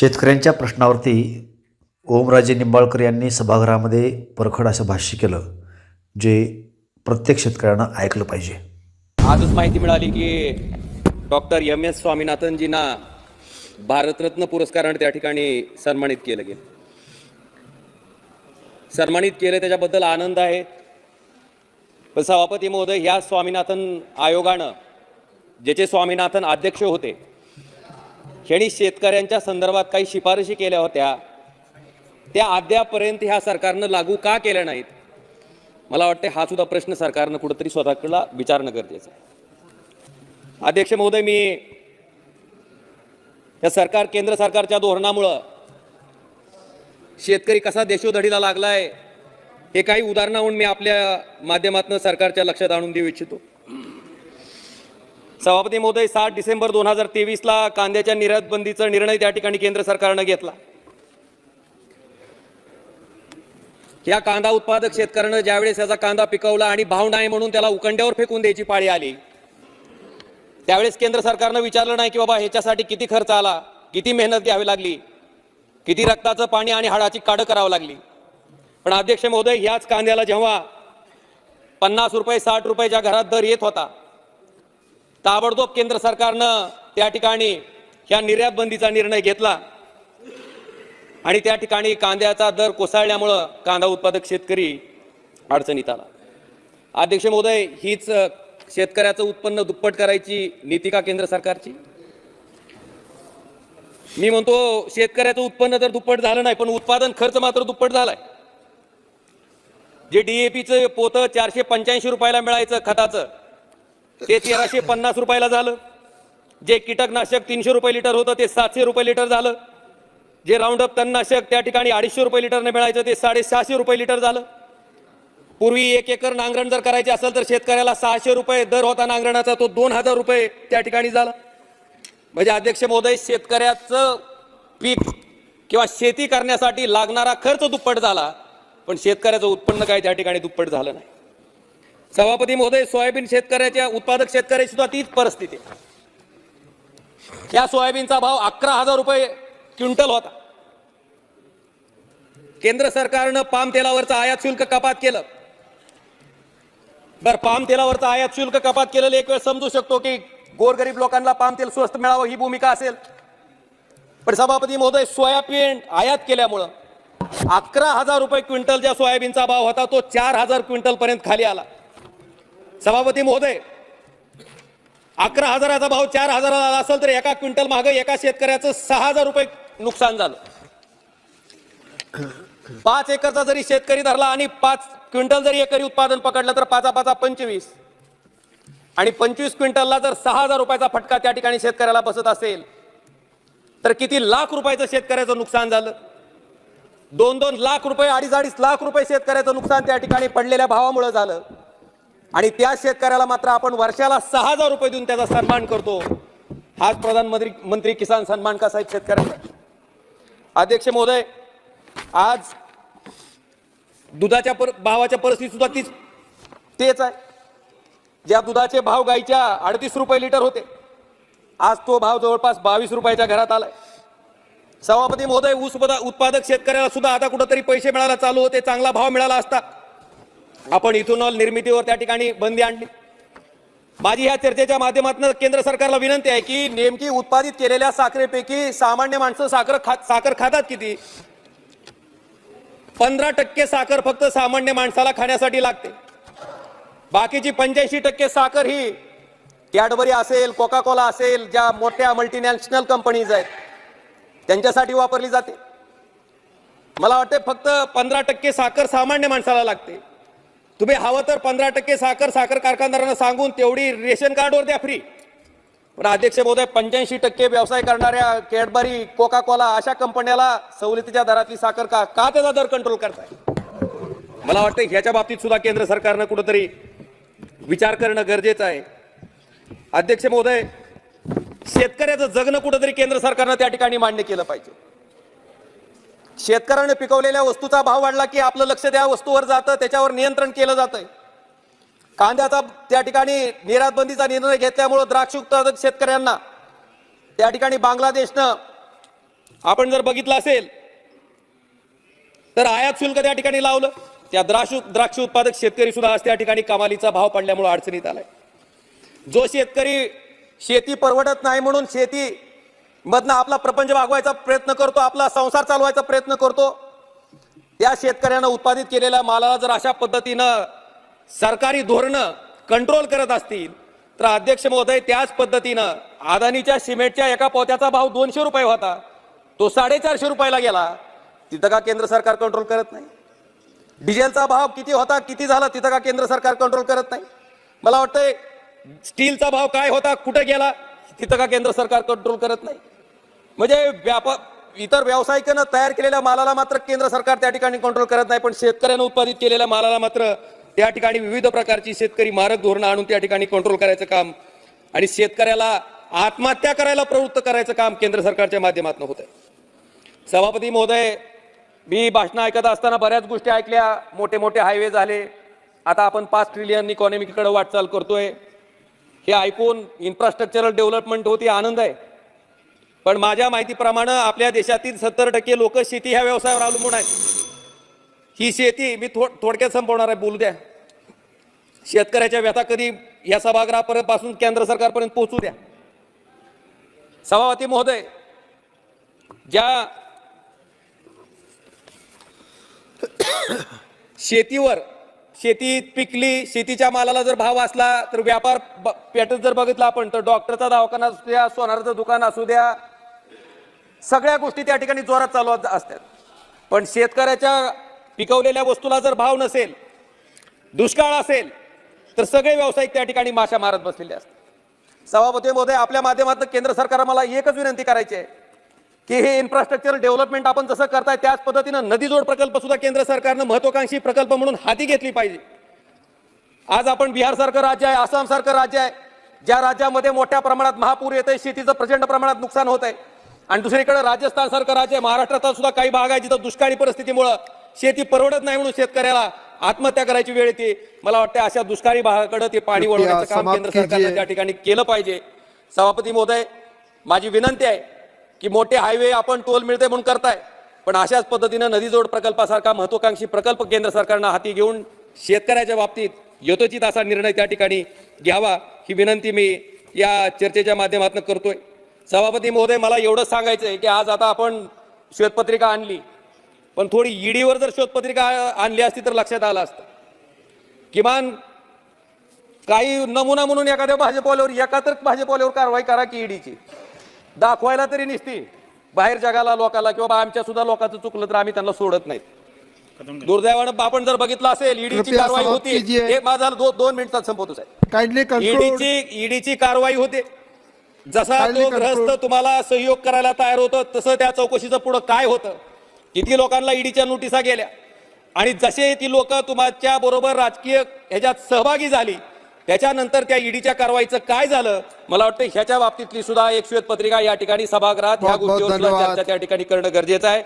शेतकऱ्यांच्या प्रश्नावरती ओमराजे निंबाळकर यांनी सभागृहामध्ये परखड असं भाष्य केलं जे प्रत्येक शेतकऱ्यानं ऐकलं पाहिजे. आजच माहिती मिळाली की डॉक्टर एम एस स्वामीनाथनजींना भारतरत्न पुरस्काराने त्या ठिकाणी सन्मानित केलं गेलं. सन्मानित केलं त्याच्याबद्दल आनंद आहे. पण सभापती महोदय ह्या स्वामीनाथन आयोगानं ज्याचे स्वामीनाथन अध्यक्ष होते ह्यांनी शेतकऱ्यांच्या संदर्भात काही शिफारशी केल्या होत्या. त्या अद्यापर्यंत ह्या सरकारनं लागू का केल्या नाहीत? मला वाटते हा सुद्धा प्रश्न सरकारनं कुठंतरी स्वतःकडला विचारणं गरजेचं आहे. अध्यक्ष महोदय मी या सरकार केंद्र सरकारच्या धोरणामुळं शेतकरी कसा देशोधडीला लागलाय हे काही उदाहरणाहून मी आपल्या माध्यमातून सरकारच्या लक्षात आणून देऊ इच्छितो. सभापती महोदय सात डिसेंबर दोन हजार तेवीसला कांद्याच्या निर्यात बंदीचा निर्णय त्या ठिकाणी केंद्र सरकारनं घेतला. या कांदा उत्पादक शेतकऱ्यानं ज्यावेळेस याचा कांदा पिकवला आणि भाव नाही म्हणून त्याला उकंड्यावर फेकून द्यायची पाळी आली त्यावेळेस केंद्र सरकारनं विचारलं नाही की बाबा ह्याच्यासाठी किती खर्च आला किती मेहनत घ्यावी लागली किती रक्ताचं पाणी आणि हाडाची काढं करावं लागली. पण अध्यक्ष महोदय ह्याच कांद्याला जेव्हा पन्नास रुपये साठ रुपयाच्या घरात दर येत होता ताबडतोब केंद्र सरकारनं त्या ठिकाणी ह्या निर्यात बंदीचा निर्णय घेतला. आणि त्या ठिकाणी कांद्याचा दर कोसळल्यामुळं कांदा उत्पादक शेतकरी अडचणीत आला. अध्यक्ष महोदय हीच शेतकऱ्याचं उत्पन्न दुप्पट करायची नीती का केंद्र सरकारची? मी म्हणतो शेतकऱ्याचं उत्पन्न तर दुप्पट झालं नाही पण उत्पादन खर्च मात्र दुप्पट झालाय. जे डीएपीचं पोतं चारशे पंच्याऐंशी रुपयाला मिळायचं खताचं ते तेराशे पन्नास रुपयाला झालं. जे कीटकनाशक तीनशे रुपये लिटर होतं ते सातशे रुपये लिटर झालं. जे राऊंडअप तणनाशक त्या ठिकाणी अडीचशे रुपये लिटरने मिळायचं ते साडेसहाशे रुपये लिटर झालं. पूर्वी एक एकर नांगरण जर करायचे असेल तर शेतकऱ्याला सहाशे रुपये दर होता नांगरणाचा तो दोन हजार रुपये त्या ठिकाणी झाला. म्हणजे अध्यक्ष महोदय शेतकऱ्याचं पीक किंवा शेती करण्यासाठी लागणारा खर्च दुप्पट झाला पण शेतकऱ्याचं उत्पन्न काय त्या ठिकाणी दुप्पट झालं नाही. सभापती महोदय सोयाबीन शेतकऱ्याच्या उत्पादक शेतकऱ्याची सुद्धा तीच परिस्थिती. या सोयाबीनचा भाव अकरा हजार रुपये क्विंटल होता. केंद्र सरकारनं पाम तेलावरचं आयात शुल्क कपात केलं. बर पाम तेलावरचं आयात शुल्क कपात केलेलं एक वेळ समजू शकतो की गोरगरीब लोकांना पाम तेल स्वस्त मिळावं ही भूमिका असेल. पण सभापती महोदय सोयाबीन आयात केल्यामुळं अकरा हजार रुपये क्विंटल ज्या सोयाबीनचा भाव होता तो चार हजार क्विंटल पर्यंत खाली आला. सभापती महोदय अकरा हजाराचा भाव चार हजाराला आला असेल तर एका क्विंटल मागे एका शेतकऱ्याचं सहा हजार रुपये नुकसान झालं. पाच एकरचा जरी शेतकरी धरला आणि पाच क्विंटल जरी एकरी उत्पादन पकडलं तर पाचा पाचा पंचवीस. आणि पंचवीस क्विंटलला जर सहा हजार रुपयाचा फटका त्या ठिकाणी शेतकऱ्याला बसत असेल तर किती लाख रुपयाचं शेतकऱ्याचं नुकसान झालं? दोन दोन लाख रुपये अडीच अडीच लाख रुपये शेतकऱ्याचं नुकसान त्या ठिकाणी पडलेल्या भावामुळे झालं. आणि त्या शेतकऱ्याला मात्र आपण वर्षाला सहा हजार रुपये देऊन त्याचा सन्मान करतो. हाच प्रधानमंत्री मंत्री किसान सन्मान का साहेब शेतकऱ्यांचा? अध्यक्ष महोदय आज दुधाच्या पर भावाच्या परिस्थिती सुद्धा तीच तेच आहे. ज्या दुधाचे भाव गाईच्या अडतीस रुपये लिटर होते आज तो भाव जवळपास बावीस रुपयाच्या घरात आलाय. सभापती महोदय ऊस उत्पादक शेतकऱ्याला सुद्धा आता कुठंतरी पैसे मिळायला चालू होते चांगला भाव मिळाला असता. आपण इथेनॉल निर्मितीवर त्या ठिकाणी बंदी आणली. माझी ह्या चर्चेच्या माध्यमातून केंद्र सरकारला विनंती आहे की नेमकी उत्पादित केलेल्या साखरेपैकी सामान्य माणसं साखर खा साखर खातात किती? पंधरा टक्के साखर फक्त सामान्य माणसाला खाण्यासाठी लागते. बाकीची पंच्याऐंशी टक्के साखर ही कॅडबरी असेल कोका कोला असेल ज्या मोठ्या मल्टीनॅशनल कंपनीज आहेत त्यांच्यासाठी वापरली जाते. मला वाटते फक्त पंधरा टक्के साखर सामान्य माणसाला लागते. तुम्ही हवं तर पंधरा टक्के साखर साखर कारखानदारांना सांगून तेवढी रेशन कार्डवर द्या फ्री पण अध्यक्ष महोदय पंच्याऐंशी टक्के व्यवसाय करणाऱ्या कॅडबरी कोका कोला अशा कंपन्याला सवलतीच्या दरातली साखर का का त्याचा दर कंट्रोल करताय? मला वाटतं ह्याच्या बाबतीत सुद्धा केंद्र सरकारनं कुठंतरी विचार करणं गरजेचं आहे. अध्यक्ष महोदय शेतकऱ्याचं जगणं कुठंतरी केंद्र सरकारनं त्या ठिकाणी मान्य केलं पाहिजे. शेतकऱ्याने पिकवलेल्या वस्तूचा भाव वाढला की आपलं लक्ष त्या वस्तूवर जातं त्याच्यावर नियंत्रण केलं जातं कांद्याचा त्या ठिकाणी निर्यात बंदीचा निर्णय घेतल्यामुळं द्राक्ष उत्पादक शेतकऱ्यांना त्या ठिकाणी बांगलादेशनं आपण जर बघितलं असेल तर आयात शुल्क त्या ठिकाणी लावलं. त्या द्राक्ष द्राक्ष उत्पादक शेतकरी सुद्धा आज त्या ठिकाणी कमालीचा भाव पडल्यामुळे अडचणीत आलाय. जो शेतकरी शेती परवडत नाही म्हणून शेती मधनं आपला प्रपंच भागवायचा प्रयत्न करतो आपला संसार चालवायचा प्रयत्न करतो. त्या शेतकऱ्यानं उत्पादित केलेल्या मालाला जर अशा पद्धतीनं सरकारी धोरणं कंट्रोल करत असतील तर अध्यक्ष महोदय त्याच पद्धतीनं अदानीच्या सिमेंटच्या एका पोत्याचा भाव दोनशे रुपये होता. तो साडेचारशे रुपयाला गेला. तिथं का केंद्र सरकार कंट्रोल करत नाही? डिझेलचा भाव किती होता किती झाला तिथं का केंद्र सरकार कंट्रोल करत नाही? मला वाटतंय स्टीलचा भाव काय होता कुठं गेला तिथं का केंद्र सरकार कंट्रोल करत नाही? म्हणजे व्यापार इतर व्यावसायिकांना तयार केलेल्या मालाला मात्र केंद्र सरकार त्या ठिकाणी कंट्रोल करत नाही पण शेतकऱ्यानं उत्पादित केलेल्या मालाला मात्र त्या ठिकाणी विविध प्रकारची शेतकरी मारक धोरणं आणून त्या ठिकाणी कंट्रोल करायचं काम आणि शेतकऱ्याला आत्महत्या करायला प्रवृत्त करायचं काम केंद्र सरकारच्या माध्यमातून होत आहे सभापती महोदय मी भाषणं ऐकत असताना बऱ्याच गोष्टी ऐकल्या. मोठे मोठे हायवे झाले. आता आपण पाच ट्रिलियन इकॉनॉमीकडे वाटचाल करतोय. हे ऐकून इन्फ्रास्ट्रक्चरल डेव्हलपमेंट होती आनंद आहे. पण माझ्या माहितीप्रमाणे आपल्या देशातील सत्तर टक्के लोक शेती ह्या व्यवसायावर अवलंबून आहेत. ही शेती मी थोड थोडक्यात संपवणार आहे बोलू द्या. शेतकऱ्याच्या व्यथा कधी या सभागृहापर्यंत पासून केंद्र सरकारपर्यंत पोहोचू द्या. सभापती महोदय ज्या शेतीवर शेती पिकली शेतीच्या मालाला जर भाव असला तर व्यापार ब- जर बघितला आपण तर डॉक्टरचा दवाखाना असू द्या सोनाराचं दुकान असू द्या सगळ्या गोष्टी त्या ठिकाणी जोरात चालू असतात. पण शेतकऱ्याच्या पिकवलेल्या वस्तूला जर भाव नसेल दुष्काळ असेल तर सगळे व्यावसायिक त्या ठिकाणी माशा मारत बसलेले असतात. सभापती महोदय आपल्या माध्यमातून केंद्र सरकार मला एकच विनंती करायची आहे की हे इन्फ्रास्ट्रक्चर डेव्हलपमेंट आपण जसं करताय त्याच पद्धतीनं नदी जोड प्रकल्प सुद्धा केंद्र सरकारनं महत्वाकांक्षी प्रकल्प म्हणून हाती घेतली पाहिजे. आज आपण बिहार सारखं राज्य आहे आसाम सारखं राज्य आहे ज्या राज्यामध्ये मोठ्या प्रमाणात महापूर येत आहे शेतीचं प्रचंड प्रमाणात नुकसान होत आहे आणि दुसरीकडे राजस्थान सारखं राज्य आहे. महाराष्ट्राचा सुद्धा काही भाग आहे जिथं दुष्काळी परिस्थितीमुळं शेती परवडत नाही म्हणून शेतकऱ्याला आत्महत्या करायची वेळ येते. मला वाटतं अशा दुष्काळी भागाकडे ते पाणी वळवण्याचं काम केंद्र सरकारनं. त्या ठिकाणी केलं पाहिजे. सभापती महोदय माझी विनंती आहे की मोठे हायवे आपण टोल मिळते म्हणून करताय पण अशाच पद्धतीनं नदीजोड प्रकल्पासारखा महत्वाकांक्षी प्रकल्प केंद्र सरकारनं हाती घेऊन शेतकऱ्याच्या बाबतीत यथोचित असा निर्णय त्या ठिकाणी घ्यावा ही विनंती मी या चर्चेच्या माध्यमातून करतोय. सभापती महोदय मला एवढंच सांगायचं आहे की आज आता आपण श्वेतपत्रिका आणली. पण थोडी ईडीवर जर श्वेतपत्रिका आणली असती तर लक्षात आलं असतं. किमान काही नमुना म्हणून एखाद्या भाजपवाल्यावर एका तर भाजपवाल्यावर कारवाई करा की ईडीची. दाखवायला तरी निसती. बाहेर जगाला लोकाला किंवा आमच्या सुद्धा लोकांचं चुकलं तर आम्ही त्यांना सोडत नाहीत. दुर्दैवानं आपण जर बघितलं असेल ईडीची कारवाई होती. हे माझा दोन मिनिटात संपवतो साहेब. ईडीची ईडीची कारवाई होते. जसा तो ग्रहस्थ. तुम्हाला सहयोग करायला तयार होतं तसं त्या चौकशीचं पुढं काय होतं किती लोकांना ईडीच्या नोटिसा गेल्या आणि जसे ती लोक तुमच्या बरोबर राजकीय ह्याच्यात सहभागी झाली त्याच्यानंतर त्या ईडीच्या कारवाईचं काय झालं मला वाटतं ह्याच्या बाबतीतली सुद्धा एक श्वेतपत्रिका या ठिकाणी सभागृहात ह्या गोष्टीवर. चर्चा त्या ठिकाणी करणं गरजेचं आहे